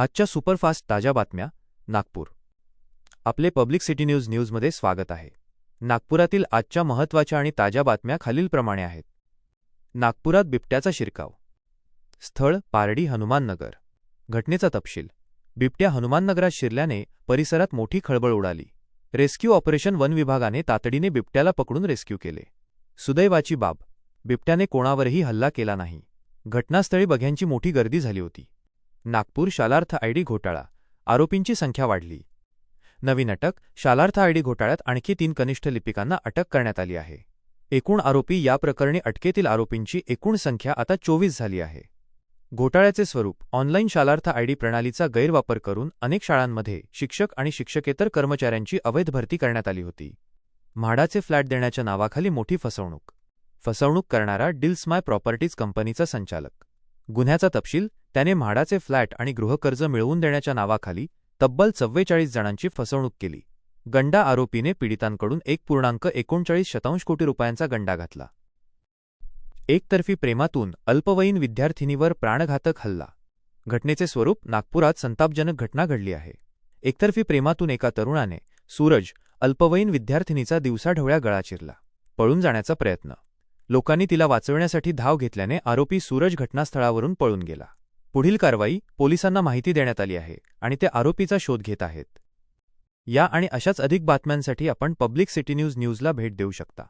आजच्या सुपरफास्ट ताज्या बातम्या नागपूर. आपले पब्लिक सिटी न्यूज न्यूजमध्ये स्वागत आहे. नागपुरातील आजच्या महत्त्वाच्या आणि ताज्या बातम्या खालीलप्रमाणे आहेत. नागपुरात बिबट्याचा शिरकाव. स्थळ पारडी हनुमाननगर घटनेचा तपशील. बिबट्या हनुमाननगरात शिरल्याने परिसरात मोठी खळबळ उडाली. रेस्क्यू ऑपरेशन वन विभागाने तातडीने बिबट्याला पकडून रेस्क्यू केले. सुदैवाची बाब. बिबट्याने कोणावरही हल्ला केला नाही. घटनास्थळी बघ्यांची मोठी गर्दी झाली होती. नागपूर शालार्थ आयडी घोटाळा. आरोपींची संख्या वाढली. नवीन अटक शालार्थ आयडी घोटाळ्यात आणखी तीन कनिष्ठ लिपिकांना अटक करण्यात आली आहे. एकूण आरोपी या प्रकरणी अटकेतील आरोपींची एकूण संख्या आता चोवीस झाली आहे. घोटाळ्याचे स्वरूप ऑनलाईन शालार्थ आयडी प्रणालीचा गैरवापर करून अनेक शाळांमध्ये शिक्षक आणि शिक्षकेतर कर्मचाऱ्यांची अवैध भरती करण्यात आली होती. म्हाडाचे फ्लॅट देण्याच्या नावाखाली मोठी फसवणूक. फसवणूक करणारा डिल्समाय प्रॉपर्टीज कंपनीचा संचालक. गुन्ह्याचा तपशील त्याने म्हाडाचे फ्लॅट आणि गृहकर्ज मिळवून देण्याच्या नावाखाली तब्बल चव्वेचाळीस जणांची फसवणूक केली. गंडा आरोपीने पीडितांकडून एक पूर्णांक एकोणचाळीस शतांश कोटी रुपयांचा गंडा घातला. एकतर्फी प्रेमातून अल्पवयीन विद्यार्थिनीवर प्राणघातक हल्ला. घटनेचे स्वरूप नागपुरात संतापजनक घटना घडली आहे. एकतर्फी प्रेमातून एका तरुणाने सूरज अल्पवयीन विद्यार्थिनीचा दिवसाढवळ्या गळा चिरला. पळून जाण्याचा प्रयत्न. लोकांनी तिला वाचवण्यासाठी धाव घेतल्याने आरोपी सूरज घटनास्थळावरून पळून गेला. पुढील कारवाई पोलिसांना माहिती देण्यात आली आहे आणि ते आरोपीचा शोध घेत आहेत. या आणि अशाच अधिक बातम्यांसाठी आपण पब्लिक सिटी न्यूज न्यूजला भेट देऊ शकता.